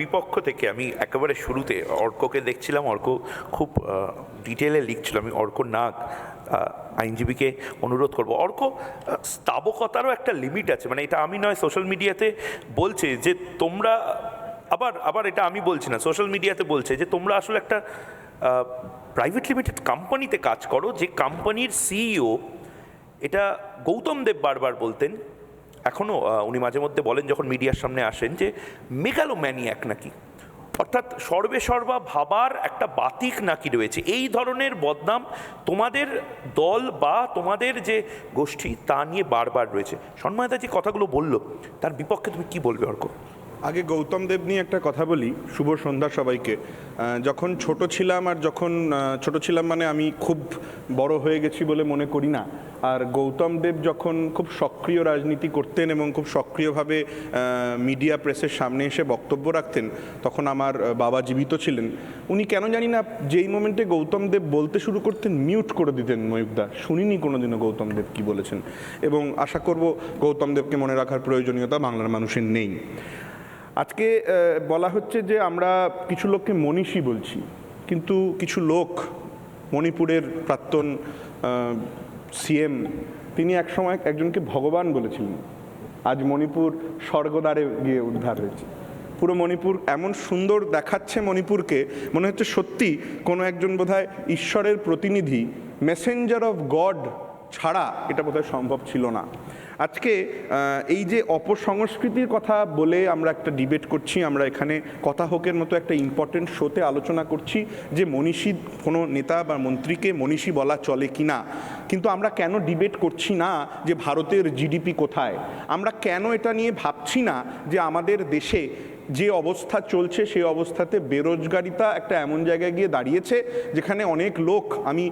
বিপক্ষ থেকে আমি একেবারে শুরুতে অর্ককে দেখছিলাম, অর্ক খুব ডিটেলে লিখছিল, আমি অর্ক নাগ আইনজীবীকে অনুরোধ করব। অর্ক স্তাবকতারও একটা লিমিট আছে মানে এটা আমি নয় সোশ্যাল মিডিয়াতে বলছে যে তোমরা, আবার আবার এটা আমি বলছি না সোশ্যাল মিডিয়াতে বলছে যে তোমরা আসলে একটা প্রাইভেট লিমিটেড কোম্পানিতে কাজ করো, যে কোম্পানির সিইও এটা গৌতম দেব বারবার বলতেন এখনও উনি মাঝে মধ্যে বলেন যখন মিডিয়ার সামনে আসেন যে মেগালো ম্যানিয়াক নাকি। অর্থাৎ সর্বে সর্বা ভাবার একটা বাতিক নাকি রয়েছে। এই ধরনের বদনাম তোমাদের দল বা তোমাদের যে গোষ্ঠী তা নিয়ে বারবার রয়েছে। সন্ময়দা যে কথাগুলো বলল, তার বিপক্ষে তুমি কি বলবে অর্ক? আগে গৌতম দেব নিয়ে একটা কথা বলি, শুভ সন্ধ্যা সবাইকে। যখন ছোট ছিলাম আর যখন ছোট ছিলাম মানে আমি খুব বড় হয়ে গেছি বলে মনে করি না। আর গৌতম দেব যখন খুব সক্রিয় রাজনীতি করতেন এবং খুব সক্রিয়ভাবে মিডিয়া প্রেসের সামনে এসে বক্তব্য রাখতেন, তখন আমার বাবা জীবিত ছিলেন। উনি কেন জানি না যেই মোমেন্টে গৌতম দেব বলতে শুরু করতেন, মিউট করে দিতেন ময়ূকদা শুনিনি কোনোদিনও গৌতম দেব কি বলেছেন। এবং আশা করব গৌতম দেবকে মনে রাখার প্রয়োজনীয়তা বাংলার মানুষের নেই। আজকে বলা হচ্ছে যে আমরা কিছু লোককে মনীষী বলছি, কিন্তু কিছু লোক, মণিপুরের প্রাক্তন সিএম তিনি একসময় একজনকে ভগবান বলেছিলেন। আজ মণিপুর স্বর্গদ্বারে গিয়ে উদ্ধার হয়েছে। পুরো মণিপুর এমন সুন্দর দেখাচ্ছে মণিপুরকে, মনে হচ্ছে সত্যি কোনো একজন বোধহয় ঈশ্বরের প্রতিনিধি মেসেঞ্জার অফ গড ছাড়া এটা বোধহয় সম্ভব ছিল না। আজকে এই যে অপসংস্কৃতির কথা বলে আমরা একটা ডিবেট করছি, আমরা এখানে কথা হোকের মতো একটা ইম্পর্টেন্ট শোতে আলোচনা করছি যে মনীষী কোনো নেতা বা মন্ত্রীকে মনীষী বলা চলে কি না কিন্তু আমরা কেন ডিবেট করছি না যে ভারতের জিডিপি কোথায়? আমরা কেন এটা নিয়ে ভাবছি না যে আমাদের দেশে যে অবস্থা চলছে, সেই অবস্থাতে বেরোজগারিতা একটা এমন জায়গায় গিয়ে দাঁড়িয়েছে, যেখানে অনেক লোক, আমি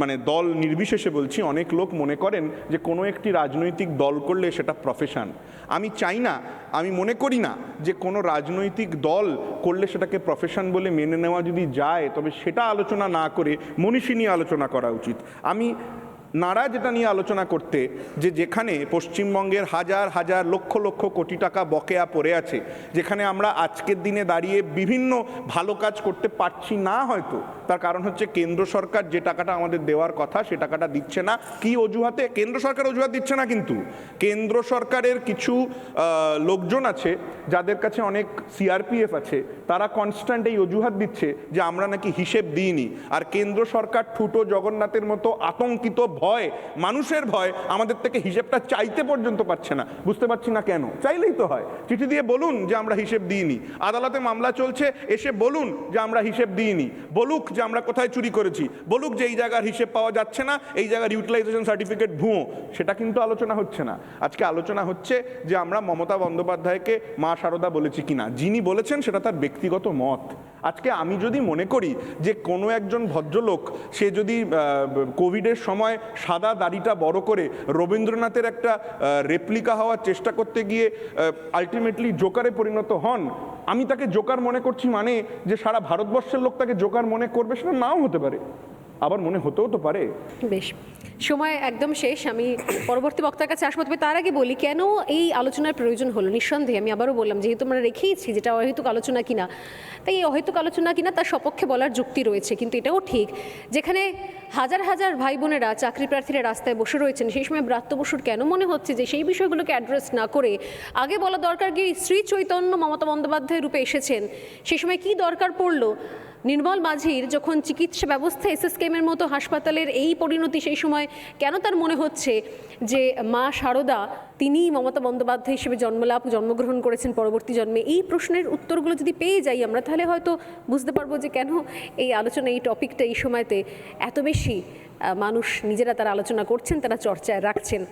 মানে দল নির্বিশেষে বলছি, অনেক লোক মনে করেন যে কোনো একটি রাজনৈতিক দল করলে সেটা প্রফেশন আমি চাই না, আমি মনে করি না যে কোনো রাজনৈতিক দল করলে সেটাকে প্রফেশন বলে মেনে নেওয়া যদি যায়, তবে সেটা আলোচনা না করে মনীষী নিয়ে আলোচনা করা উচিত। আমি নারা যেটা নিয়ে আলোচনা করতে, যে যেখানে পশ্চিমবঙ্গের হাজার হাজার লক্ষ লক্ষ কোটি টাকা বকেয়া পড়ে আছে, যেখানে আমরা আজকের দিনে দাঁড়িয়ে বিভিন্ন ভালো কাজ করতে পারছি না হয়তো, তার কারণ হচ্ছে কেন্দ্র সরকার যে টাকাটা আমাদের দেওয়ার কথা সে টাকাটা দিচ্ছে না। কি অজুহাতে? কেন্দ্র সরকার অজুহাত দিচ্ছে না কিন্তু। কেন্দ্র সরকারের কিছু লোকজন আছে, যাদের কাছে অনেক সিআরপিএফ আছে, তারা কনস্ট্যান্ট এই অজুহাত দিচ্ছে যে আমরা নাকি হিসেব দিইনি। আর কেন্দ্র সরকার ঠুটো জগন্নাথের মতো আতঙ্কিত ভয়, মানুষের ভয় আমাদের থেকে হিসেবটা চাইতে পর্যন্ত পারছে না। বুঝতে পারছি না কেন? চাইলেই তো হয়। চিঠি দিয়ে বলুন যে আমরা হিসেব দিইনি। আদালতে মামলা চলছে, এসে বলুন যে আমরা হিসেব দিইনি। বলুক যে আমরা কোথায় চুরি করেছি। বলুক যে এই জায়গার হিসেব পাওয়া যাচ্ছে না, এই জায়গার ইউটিলাইজেশন সার্টিফিকেট ভুয়ো। সেটা কিন্তু আলোচনা হচ্ছে না। আজকে আলোচনা হচ্ছে যে আমরা মমতা বন্দ্যোপাধ্যায়কে মা সারদা বলেছি কিনা। যিনি বলেছেন সেটা তার ব্যক্তিগত মত। আজকে আমি যদি মনে করি যে কোনো একজন ভদ্রলোক, সে যদি কোভিডের সময় সাদা দাড়িটা বড় করে রবীন্দ্রনাথের একটা রেপ্লিকা হওয়ার চেষ্টা করতে গিয়ে আলটিমেটলি জোকারে পরিণত হন, আমি তাকে জোকার মনে করছি মানে যে সারা ভারতবর্ষের লোক তাকে জোকার মনে করবে সেটা নাও হতে পারে। আবার মনে হতেও তো পারে। বেশ। সময় একদম শেষ। আমি পরবর্তী বক্তার কাছে আসব। তবে তার আগে বলি, কেন এই আলোচনার প্রয়োজন হলো? নিঃসন্দেহে আমি আবারও বললাম, যেহেতু আমরা রেখেইছি যেটা অহেতুক আলোচনা কিনা, তাই এই অহেতুক আলোচনা কিনা তার সপক্ষে বলার যুক্তি রয়েছে, কিন্তু এটাও ঠিক। যেখানে হাজার হাজার ভাই বোনেরা চাকরি প্রার্থীরা রাস্তায় বসে রয়েছেন, সেই সময় ব্রাত্য বসুর কেন মনে হচ্ছে যে সেই বিষয়গুলোকে অ্যাড্রেস না করে আগে বলা দরকার কি শ্রী চৈতন্য মমতা বন্দ্যোপাধ্যায় রূপে এসেছেন? সেই সময় কি দরকার পড়ল? নির্মল মাঝির যখন চিকিৎসা ব্যবস্থা এস এসএসকেএমের মতো হাসপাতালের এই পরিণতি সেই সময় কেন তার মনে হচ্ছে যে মা শারদা তিনিই মমতা বন্দ্যোপাধ্যায় হিসেবে জন্মলাভ, জন্মগ্রহণ করেছেন পরবর্তী জন্মে? এই প্রশ্নের উত্তরগুলো যদি পেয়ে যাই আমরা, তাহলে হয়তো বুঝতে পারব যে কেন এই আলোচনা, এই টপিকটা এই সময়তে এত বেশি মানুষ নিজেরা তারা আলোচনা করছেন, তারা চর্চায় রাখছেন।